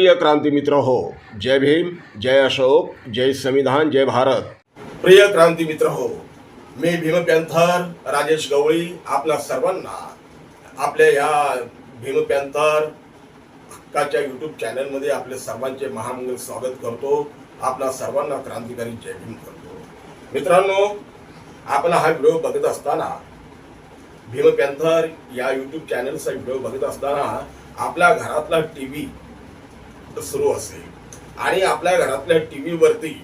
प्रिय क्रांती मित्र हो जय भीम जय अशोक जय संविधान जय भारत. प्रिय क्रांती मित्र हो मी भीम पॅन्थर राजेश गवळी आपल्या सर्वांना आपल्या या भीम पॅन्थर हक्काच्या यूट्यूब चॅनलमध्ये आपले सर्वांचे महामंगल स्वागत करतो. आपल्या सर्वांना क्रांतिकारी जय भीम करतो. मित्रांनो आपण हा व्हिडिओ बघत असताना भीम पॅन्थर या यूट्यूब चॅनलचा व्हिडिओ बघत असताना आपल्या घरातला टी व्ही सुरू असेल. आणि आपल्या घरातल्या टी व्हीवरती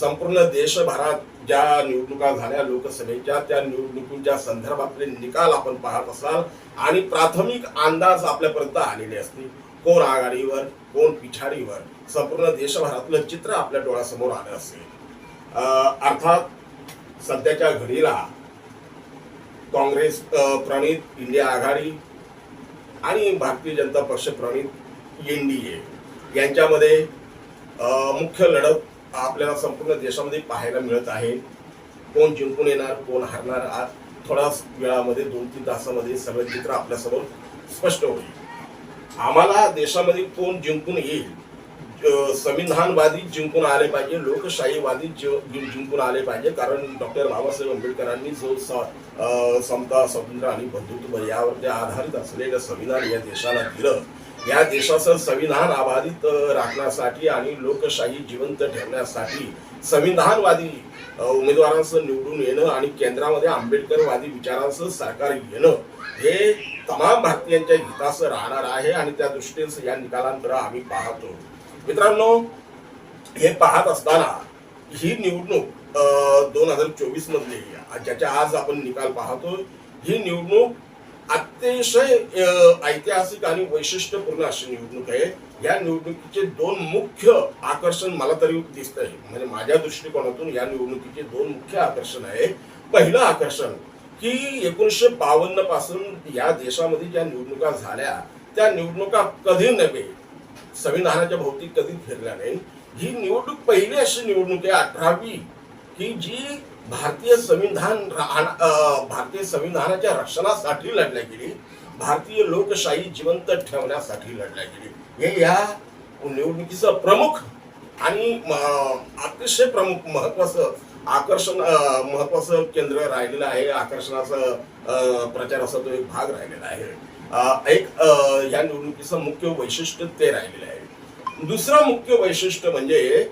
संपूर्ण देशभरात ज्या निवडणुका झाल्या लोकसभेच्या त्या निवडणुकीच्या संदर्भातले निकाल आपण पाहत असाल आणि प्राथमिक अंदाज आपल्यापर्यंत आलेले असतील. कोण आघाडीवर कोण पिछाडीवर संपूर्ण देशभरातलं चित्र आपल्या डोळ्यासमोर आलं असेल. अर्थात सध्याच्या घडीला काँग्रेस प्रणित इंडिया आघाडी आणि भारतीय जनता पक्ष प्रणित एन डी ए यांच्यामध्ये मुख्य लढत आपल्याला संपूर्ण देशामध्ये पाहायला मिळत आहे. कोण जिंकून येणार कोण हरणार आज थोड्याच वेळामध्ये दोन तीन तासामध्ये सगळं चित्र आपल्यासमोर स्पष्ट होईल आम्हाला देशामध्ये कोण जिंकून येईल? संविधानवादी जिंकून आले पाहिजे लोकशाहीवादी जिंकून आले पाहिजे कारण डॉक्टर बाबासाहेब आंबेडकरांनी जो स- समता स्वातंत्र्य आणि बंधुत्व यावर जे आधारित असलेलं संविधान या देशाला दिलं या देशाचं संविधान अबाधित राखण्यासाठी आणि लोकशाही जिवंत ठेवण्यासाठी संविधानवादी उमेदवारांचं निवडून येणं आणि केंद्रामध्ये आंबेडकरवादी विचारांचं सरकार येणं हे तमाम भारतीयांच्या हिताचं राहणार आहे आणि त्या दृष्टीने या निकालांकडे आम्ही पाहतो. मित्रांनो हे पाहत असताना ही निवडणूक दोन हजार चोवीस मधली ज्याच्या आज आपण निकाल पाहतो ही निवडणूक अतिशय ऐतिहासिक आणि वैशिष्ट्यपूर्ण अशी निवडणूक आहे. या निवडणुकीचे दोन मुख्य आकर्षण मला तरी दिसत आहे. म्हणजे माझ्या दृष्टिकोनातून या निवडणुकीचे दोन मुख्य आकर्षण आहे. पहिलं आकर्षण की एकोणीसशे बावन्नपासून या देशामध्ये ज्या निवडणुका झाल्या त्या निवडणुका कधी नव्हे संविधानाच्या भोवती कधी फिरल्या नाही ही निवडणूक पहिली अशी निवडणूक आहे अठरावी. की जी भारतीय संविधान भारतीय संविधानाच्या रक्षणासाठी लढल्या गेली. भारतीय लोकशाही जिवंत ठेवण्यासाठी लढल्या गेली. हे या निवडणुकीचं प्रमुख आणि अतिशय प्रमुख महत्वाचं आकर्षण महत्वाचं केंद्र राहिलेलं आहे. आकर्षणाचं प्रचाराचा तो एक भाग राहिलेला आहे. एक या निवडणुकीचं मुख्य वैशिष्ट्य ते राहिलेलं आहे. दुसरं मुख्य वैशिष्ट्य म्हणजे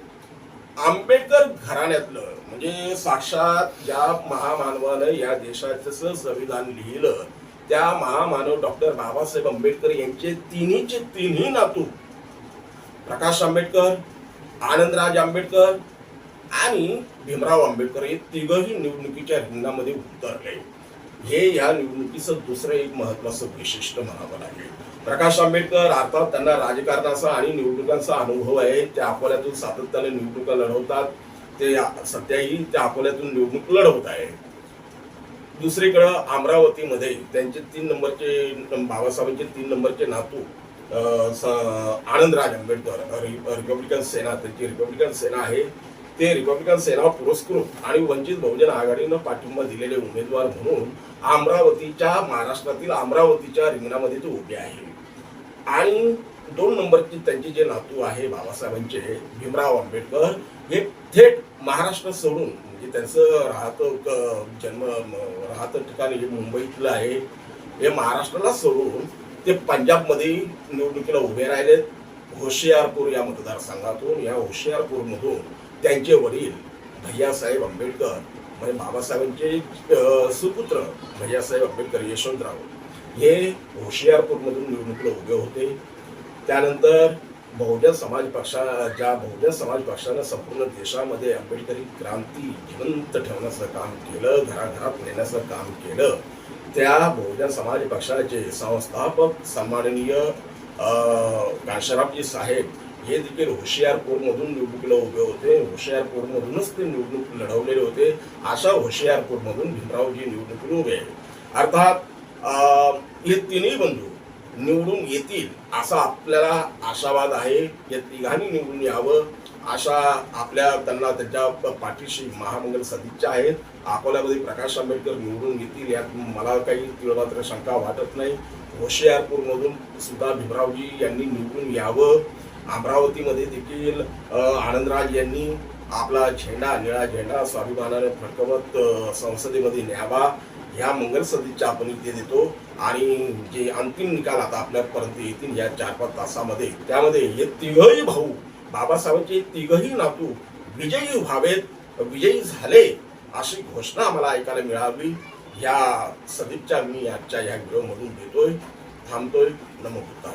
आंबेडकर घराण्यातलं म्हणजे साक्षात ज्या महामानवानं या देशाचं संविधान लिहिलं त्या महामानव डॉक्टर बाबासाहेब आंबेडकर यांचे तिन्हीचे तिन्ही नातू प्रकाश आंबेडकर आनंदराज आंबेडकर आणि भीमराव आंबेडकर हे तिघही निवडणुकीच्या रिंगणामध्ये उतरले. हे या निवडणुकीचं दुसरं एक महत्वाचं वैशिष्ट्य म्हणावं लागेल. प्रकाश आंबेडकर अर्थात त्यांना राजकारणाचा आणि निवडणुकांचा अनुभव आहे. त्या अकोल्यातून सातत्याने निवडणुका लढवतात. ते सध्याही त्या अकोल्यातून निवडणूक लढवत आहे दुसरीकडं अमरावतीमध्ये त्यांचे तीन नंबरचे बाबासाहेबांचे तीन नंबरचे नातू अं, आनंदराज आंबेडकर रिपब्लिकन सेना त्यांची रिपब्लिकन सेना आहे. ते रिपब्लिकन सेना पुरस्कृत आणि वंचित बहुजन आघाडीनं पाठिंबा दिलेले उमेदवार म्हणून अमरावतीच्या महाराष्ट्रातील अमरावतीच्या रिंगणामध्ये ते उभे आहे. आणि दोन नंबरची त्यांचे जे नातू आहे बाबासाहेबांचे भीमराव आंबेडकर हे थेट महाराष्ट्र सोडून म्हणजे त्यांचं राहतं क- जन्म राहतं ठिकाण हे मुंबईतलं आहे. हे महाराष्ट्राला सोडून ते पंजाबमध्ये निवडणुकीला उभे राहिलेत. होशियारपूर या मतदारसंघातून या होशियारपूरमधून त्यांचे वडील भैयासाहेब आंबेडकर म्हणजे बाबासाहेबांचे सुपुत्र भैयासाहेब आंबेडकर यशवंतराव. हे होशियारपूरमधून निवडणुकीला उभे होते. त्यानंतर बहुजन समाज पक्षा ज्या बहुजन समाज पक्षानं संपूर्ण देशामध्ये आंबेडकरी क्रांती जिवंत ठेवण्याचं काम केलं घराघरात नेण्याचं काम केलं त्या बहुजन समाज पक्षाचे संस्थापक सन्माननीय अं, साहेब हे देखील होशियारपूरमधून निवडणुकीला उभे होते. होशियारपूरमधूनच ते निवडणूक लढवलेले होते. अशा होशियारपूरमधून भीमरावजी निवडणुकीला उभे आहेत. अर्थात अं, हे तिन्ही बंधू निवडून येतील असा आपल्याला आशावाद आहे या तिघांनी निवडून यावं. अशा आपल्या त्यांना त्यांच्या पाठीशी महामंगल सदिच्छा आहेत. अकोल्यामध्ये प्रकाश आंबेडकर निवडून येतील यात मला काही तीळमात्र शंका वाटत नाही. होशियारपूरमधून सुद्धा भीमरावजी यांनी निवडून यावं. अमरावतीमध्ये देखील आनंदराज यांनी आपला झेंडा निळा झेंडा स्वाभिमानाने फडकवत संसदेमध्ये न्यावा ह्या मंगलसदीच्या आपण इथे देतो. आणि जे अंतिम निकाल आता आपल्यापर्यंत येतील या चार पाच तासामध्ये त्यामध्ये हे तिघही भाऊ बाबासाहेबांचे तिघही नातू विजयी व्हावेत विजयी झाले अशी घोषणा आम्हाला ऐकायला मिळावी या सदिच्छा मी आजच्या या व्हिडिओमधून देतोय. थांबतोय. नमस्कार